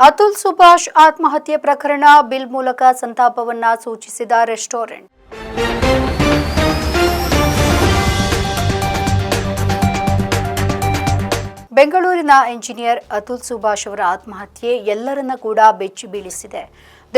ಅತುಲ್ ಸುಭಾಷ್ ಆತ್ಮಹತ್ಯೆ ಪ್ರಕರಣ ಬಿಲ್ ಮೂಲಕ ಸಂತಾಪವನ್ನ ಸೂಚಿಸಿದ ರೆಸ್ಟೋರೆಂಟ್. ಬೆಂಗಳೂರಿನ ಇಂಜಿನಿಯರ್ ಅತುಲ್ ಸುಭಾಷ್ ಅವರ ಆತ್ಮಹತ್ಯೆ ಎಲ್ಲರನ್ನ ಕೂಡ ಬೆಚ್ಚಿ ಬೀಳಿಸಿದೆ.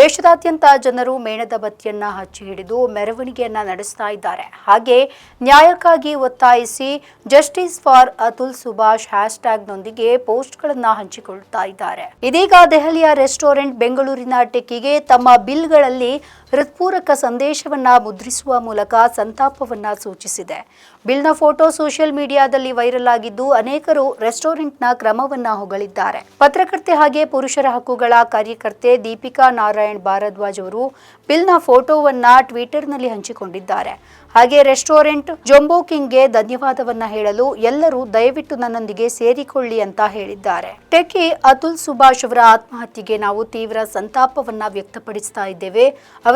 ದೇಶದಾದ್ಯಂತ ಜನರು ಮೇಣದ ಬತ್ತಿಯನ್ನ ಹಚ್ಚಿ ಹಿಡಿದು ಮೆರವಣಿಗೆಯನ್ನ ನಡೆಸ್ತಾ ಇದ್ದಾರೆ. ಹಾಗೆ ನ್ಯಾಯಕ್ಕಾಗಿ ಒತ್ತಾಯಿಸಿ justice for Atul Subhash hash ಟ್ಯಾಗ್ನೊಂದಿಗೆ ಪೋಸ್ಟ್ಗಳನ್ನ ಹಂಚಿಕೊಳ್ತಾ ಇದ್ದಾರೆ. ಇದೀಗ ದೆಹಲಿಯ ರೆಸ್ಟೋರೆಂಟ್ ಬೆಂಗಳೂರಿನ ಟೆಕ್ಕಿಗೆ ತಮ್ಮ ಬಿಲ್ಗಳಲ್ಲಿ ಹೃತ್ಪೂರ್ವಕ ಸಂದೇಶವನ್ನ ಮುದ್ರಿಸುವ ಮೂಲಕ ಸಂತಾಪವನ್ನ ಸೂಚಿಸಿದೆ. ಬಿಲ್ನ ಫೋಟೋ ಸೋಷಿಯಲ್ ಮೀಡಿಯಾದಲ್ಲಿ ವೈರಲ್ ಆಗಿದ್ದು ಅನೇಕರು ರೆಸ್ಟೋರೆಂಟ್ನ ಕ್ರಮವನ್ನ ಹೊಗಳಿದ್ದಾರೆ. ಪತ್ರಕರ್ತೆ ಹಾಗೆ ಪುರುಷರ ಹಕ್ಕುಗಳ ಕಾರ್ಯಕರ್ತೆ ದೀಪಿಕಾ ನಾರಾಯಣ್ ಭಾರದ್ವಾಜ್ ಅವರು ಬಿಲ್ನ ಫೋಟೋವನ್ನ ಟ್ವಿಟರ್ನಲ್ಲಿ ಹಂಚಿಕೊಂಡಿದ್ದಾರೆ. ಹಾಗೆ ರೆಸ್ಟೋರೆಂಟ್ ಜೊಂಬೋ ಕಿಂಗ್ಗೆ ಧನ್ಯವಾದವನ್ನ ಹೇಳಲು ಎಲ್ಲರೂ ದಯವಿಟ್ಟು ನನ್ನೊಂದಿಗೆ ಸೇರಿಕೊಳ್ಳಿ ಅಂತ ಹೇಳಿದ್ದಾರೆ. ಟೆಕಿ ಅತುಲ್ ಸುಭಾಷ್ ಅವರ ಆತ್ಮಹತ್ಯೆಗೆ ನಾವು ತೀವ್ರ ಸಂತಾಪವನ್ನ ವ್ಯಕ್ತಪಡಿಸ್ತಾ ಇದ್ದೇವೆ.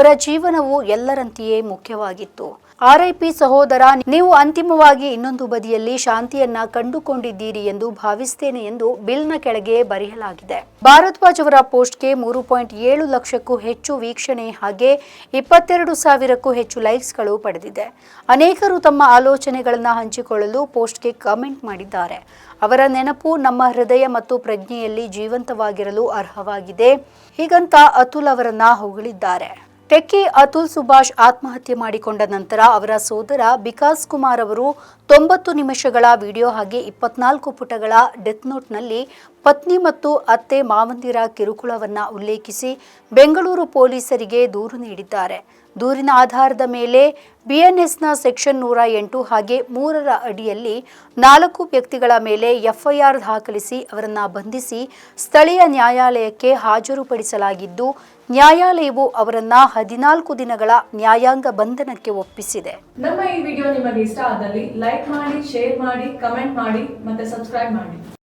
ಅವರ ಜೀವನವು ಎಲ್ಲರಂತೆಯೇ ಮುಖ್ಯವಾಗಿತ್ತು. ಆರ್ಐಪಿ ಸಹೋದರ, ನೀವು ಅಂತಿಮವಾಗಿ ಇನ್ನೊಂದು ಬದಿಯಲ್ಲಿ ಶಾಂತಿಯನ್ನ ಕಂಡುಕೊಂಡಿದ್ದೀರಿ ಎಂದು ಭಾವಿಸ್ತೇನೆ ಎಂದು ಬಿಲ್ನ ಕೆಳಗೆ ಬರೆಯಲಾಗಿದೆ. ಭಾರದ್ವಾಜ್ ಅವರ ಪೋಸ್ಟ್ಗೆ ಮೂರು ಪಾಯಿಂಟ್ ಏಳು ಲಕ್ಷಕ್ಕೂ ಹೆಚ್ಚು ವೀಕ್ಷಣೆ ಹಾಗೆ ಇಪ್ಪತ್ತೆರಡು ಸಾವಿರಕ್ಕೂ ಹೆಚ್ಚು ಲೈಕ್ಸ್ಗಳು ಪಡೆದಿದೆ. ಅನೇಕರು ತಮ್ಮ ಆಲೋಚನೆಗಳನ್ನು ಹಂಚಿಕೊಳ್ಳಲು ಪೋಸ್ಟ್ಗೆ ಕಮೆಂಟ್ ಮಾಡಿದ್ದಾರೆ. ಅವರ ನೆನಪು ನಮ್ಮ ಹೃದಯ ಮತ್ತು ಪ್ರಜ್ಞೆಯಲ್ಲಿ ಜೀವಂತವಾಗಿರಲು ಅರ್ಹವಾಗಿದೆ. ಹೀಗಂತ ಅತುಲ್ ಅವರನ್ನ ಹೊಗಳಿದ್ದಾರೆ. ಟೆಕ್ಕಿ ಅತುಲ್ ಸುಭಾಷ್ ಆತ್ಮಹತ್ಯೆ ಮಾಡಿಕೊಂಡ ನಂತರ ಅವರ ಸೋದರ ವಿಕಾಸ್ ಕುಮಾರ್ ಅವರು ತೊಂಬತ್ತು ನಿಮಿಷಗಳ ವಿಡಿಯೋ ಹಾಗೆ ಇಪ್ಪತ್ನಾಲ್ಕು ಪುಟಗಳ ಡೆತ್ ನೋಟ್ನಲ್ಲಿ ಪತ್ನಿ ಮತ್ತು ಅತ್ತೆ ಮಾವಂದಿರ ಕಿರುಕುಳವನ್ನು ಉಲ್ಲೇಖಿಸಿ ಬೆಂಗಳೂರು ಪೊಲೀಸರಿಗೆ ದೂರು ನೀಡಿದ್ದಾರೆ. ದೂರಿನ ಆಧಾರದ ಮೇಲೆ ಬಿಎನ್ಎಸ್ನ ಸೆಕ್ಷನ್ ನೂರ ಎಂಟು ಹಾಗೆ ಮೂರರ ಅಡಿಯಲ್ಲಿ ನಾಲ್ಕು ವ್ಯಕ್ತಿಗಳ ಮೇಲೆ ಎಫ್ಐಆರ್ ದಾಖಲಿಸಿ ಅವರನ್ನು ಬಂಧಿಸಿ ಸ್ಥಳೀಯ ನ್ಯಾಯಾಲಯಕ್ಕೆ ಹಾಜರುಪಡಿಸಲಾಗಿದ್ದು, ನ್ಯಾಯಾಲಯವು ಅವರನ್ನ ಹದಿನಾಲ್ಕು ದಿನಗಳ ನ್ಯಾಯಾಂಗ ಬಂಧನಕ್ಕೆ ಒಪ್ಪಿಸಿದೆ. ನಮ್ಮ ಈ ವಿಡಿಯೋ ನಿಮಗೆ ಇಷ್ಟ ಆದಲ್ಲಿ ಲೈಕ್ ಮಾಡಿ, ಶೇರ್ ಮಾಡಿ, ಕಮೆಂಟ್ ಮಾಡಿ ಮತ್ತೆ ಸಬ್ಸ್ಕ್ರೈಬ್ ಮಾಡಿ.